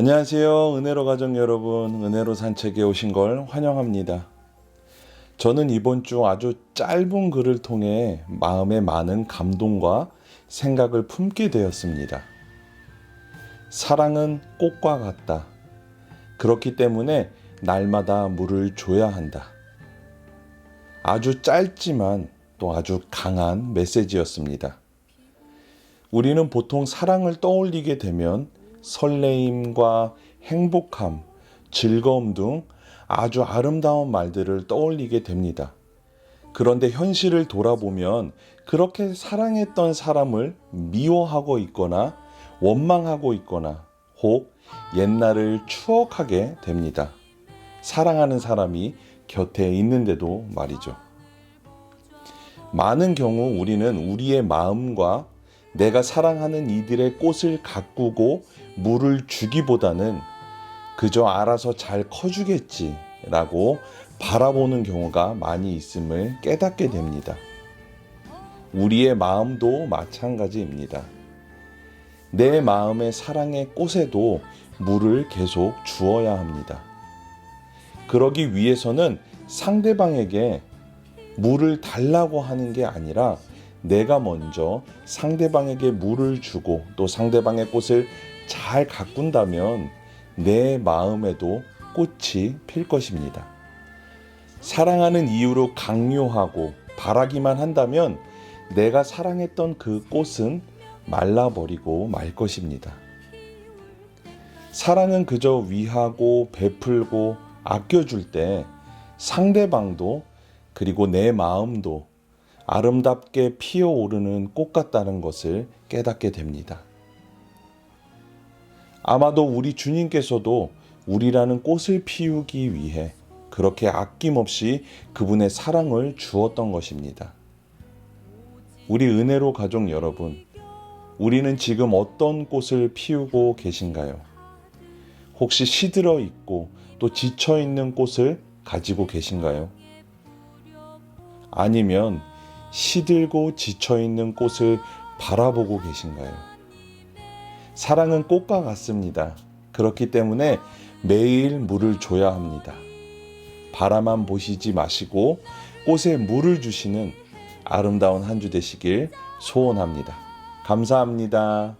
안녕하세요. 은혜로 가족 여러분, 은혜로 산책에 오신 걸 환영합니다. 저는 이번 주 아주 짧은 글을 통해 마음에 많은 감동과 생각을 품게 되었습니다. 사랑은 꽃과 같다. 그렇기 때문에 날마다 물을 줘야 한다. 아주 짧지만 또 아주 강한 메시지였습니다. 우리는 보통 사랑을 떠올리게 되면 설레임과 행복함, 즐거움 등 아주 아름다운 말들을 떠올리게 됩니다. 그런데 현실을 돌아보면 그렇게 사랑했던 사람을 미워하고 있거나 원망하고 있거나 혹 옛날을 추억하게 됩니다. 사랑하는 사람이 곁에 있는데도 말이죠. 많은 경우 우리는 우리의 마음과 내가 사랑하는 이들의 꽃을 가꾸고 물을 주기보다는 그저 알아서 잘 커주겠지라고 바라보는 경우가 많이 있음을 깨닫게 됩니다. 우리의 마음도 마찬가지입니다. 내 마음의 사랑의 꽃에도 물을 계속 주어야 합니다. 그러기 위해서는 상대방에게 물을 달라고 하는 게 아니라 내가 먼저 상대방에게 물을 주고 또 상대방의 꽃을 잘 가꾼다면 내 마음에도 꽃이 필 것입니다. 사랑하는 이유로 강요하고 바라기만 한다면 내가 사랑했던 그 꽃은 말라버리고 말 것입니다. 사랑은 그저 위하고 베풀고 아껴줄 때 상대방도 그리고 내 마음도 아름답게 피어오르는 꽃 같다는 것을 깨닫게 됩니다. 아마도 우리 주님께서도 우리라는 꽃을 피우기 위해 그렇게 아낌없이 그분의 사랑을 주었던 것입니다. 우리 은혜로 가족 여러분, 우리는 지금 어떤 꽃을 피우고 계신가요? 혹시 시들어 있고 또 지쳐 있는 꽃을 가지고 계신가요? 아니면 시들고 지쳐 있는 꽃을 바라보고 계신가요? 사랑은 꽃과 같습니다. 그렇기 때문에 매일 물을 줘야 합니다. 바라만 보시지 마시고 꽃에 물을 주시는 아름다운 한 주 되시길 소원합니다. 감사합니다.